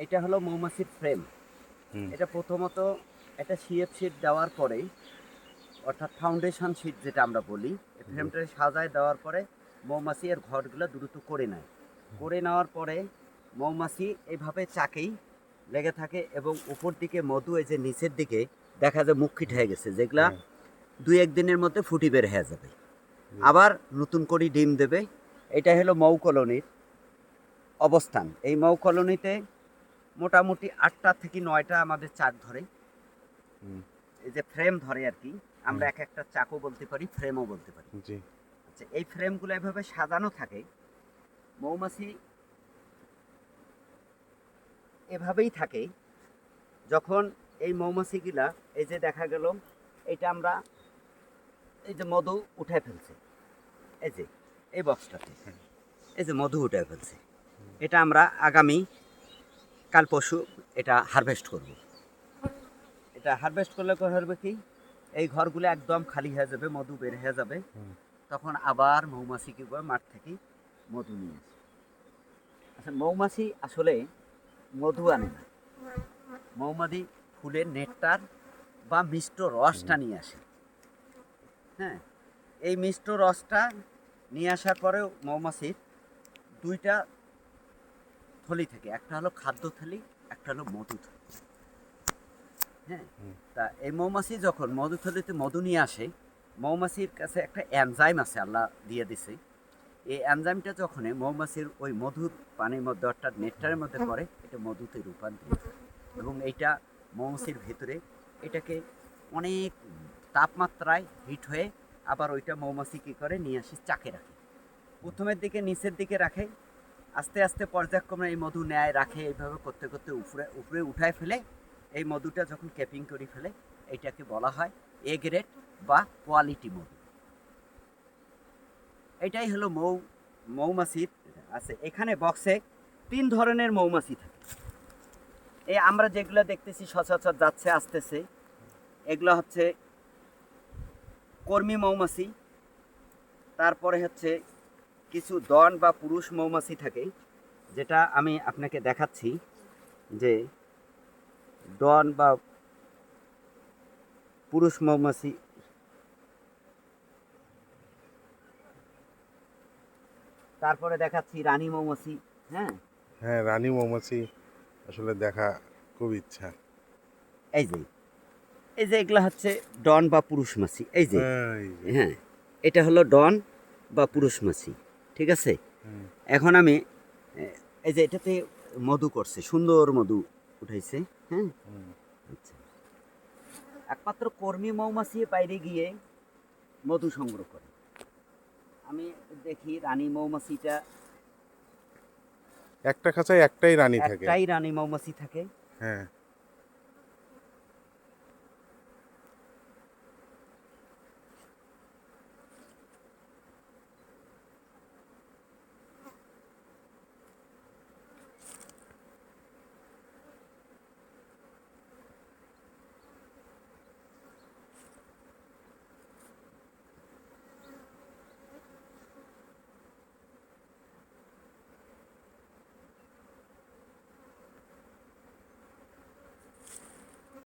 এটা হলো মৌমাছির ফ্রেম এটা প্রথমত একটা সিএফ শিট দেওয়ার পরেই অর্থাৎ ফাউন্ডেশন শিট যেটা আমরা বলি এই ফ্রেমটা সাজায় দেওয়ার পরে মৌমাছি এর ঘরগুলো দ্রুত করে নেয়। করে নেওয়ার পরে মৌমাছি এইভাবে চাকেই লেগে থাকে এবং উপর দিকে মধু এই যে নিচের দিকে দেখা যায় মুখ হয়ে গেছে যেগুলা হ্যাঁ। দুই একদিনের মধ্যে ফুটি বের হয়ে যাবে। আবার নতুন করে ডিম দেবে। এটা হলো মৌ কলোনির অবস্থান। এই মৌ কলোনিতে মোটামুটি আটটা থেকে নয়টা আমাদের চাক ধরে। এই যে ফ্রেম ধরে আর কি আমরা এক একটা চাকও বলতে পারি ফ্রেমও বলতে পারি। আচ্ছা এই ফ্রেমগুলো এভাবে সাজানো থাকে মৌমাছি এভাবেই থাকে। যখন এই মৌমাছিগুলা এই যে দেখা গেল এটা আমরা এই যে মধু উঠায় ফেলছে। এই যে এই বক্সটাতে এই যে মধু উঠায় ফেলছে। এটা আমরা আগামী কাল পরশু এটা হারভেস্ট করব। এটা হারভেস্ট করলে কি হবে কি এই ঘরগুলো একদম খালি হয়ে যাবে মধু বের হয়ে যাবে। তখন আবার মৌমাছি কি করে মাঠ থেকে মধু নিয়ে আসে আচ্ছা মৌমাছি আসলে মধু আনে না। মৌমাছি ফুলের নেটটার বা মিষ্ট রসটা নিয়ে আসে। হ্যাঁ এই মিষ্ট রসটা নিয়ে আসার পরেও মৌমাছির দুইটা থলি থাকে। একটা হলো খাদ্য থলি একটা হলো মধু থলি। হ্যাঁ। তা এই মৌমাছি যখন মধু থলিতে মধু নিয়ে আসে মৌমাছির কাছে একটা এনজাইম আছে আল্লাহ দিয়ে দিছে। এই এনজাইমটা যখন মৌমাছির ওই মধুর পানির মধ্যে অর্থাৎ নেটটারের মধ্যে পড়ে এটা মধুতে রূপান্তরিত এবং এইটা মৌমাছির ভেতরে এটাকে অনেক তাপমাত্রায় হিট হয়ে আবার ওইটা মৌমাছি কী করে? নিয়ে আসি চাকে রাখে। প্রথমের দিকে নিচের দিকে রাখে আস্তে আস্তে পর্যায়ক্রমে এই মধু নেয় রাখে, এইভাবে করতে করতে উপরে উপরে উঠায় ফেলে। এই মধুটা যখন ক্যাপিং করে ফেলে এটাকে বলা হয় এ গ্রেড বা কোয়ালিটি মধু। এটাই হলো মৌ মৌমাছির আছে। এখানে বক্সে তিন ধরনের মৌমাছি থাকে। এই আমরা যেগুলো দেখতেছি, সচরাচর যাচ্ছে, আসতেছে, এগুলো হচ্ছে কর্মী মৌমাছি, তারপরে হচ্ছে কিছু দন বা পুরুষ মৌমাছি থাকে যেটা আমি আপনাকে দেখাচ্ছি যে ডন বা পুরুষ মৌমাছি তারপরে দেখাচ্ছি রানী মৌমাছি হ্যাঁ? হ্যাঁ রানী মৌমাছি আসলে দেখা খুব ইচ্ছা। এই যে এই যে এগুলো হচ্ছে ডন বা পুরুষ মাছি এই যে এই যে, হ্যাঁ এটা হলো ডন বা পুরুষ মাছি। ঠিক আছে? এখন আমি এই যে এটাতে মধু করছে সুন্দর মধু উঠাইছে হ্যাঁ? আচ্ছা। একমাত্র কর্মী মৌমাছি বাইরে গিয়ে মধু সংগ্রহ করে। আমি দেখি রানী মৌমাছিটা একটা খাঁচায় একটাই রানী থাকে। একটাই রানী মৌমাছি থাকে। হ্যাঁ।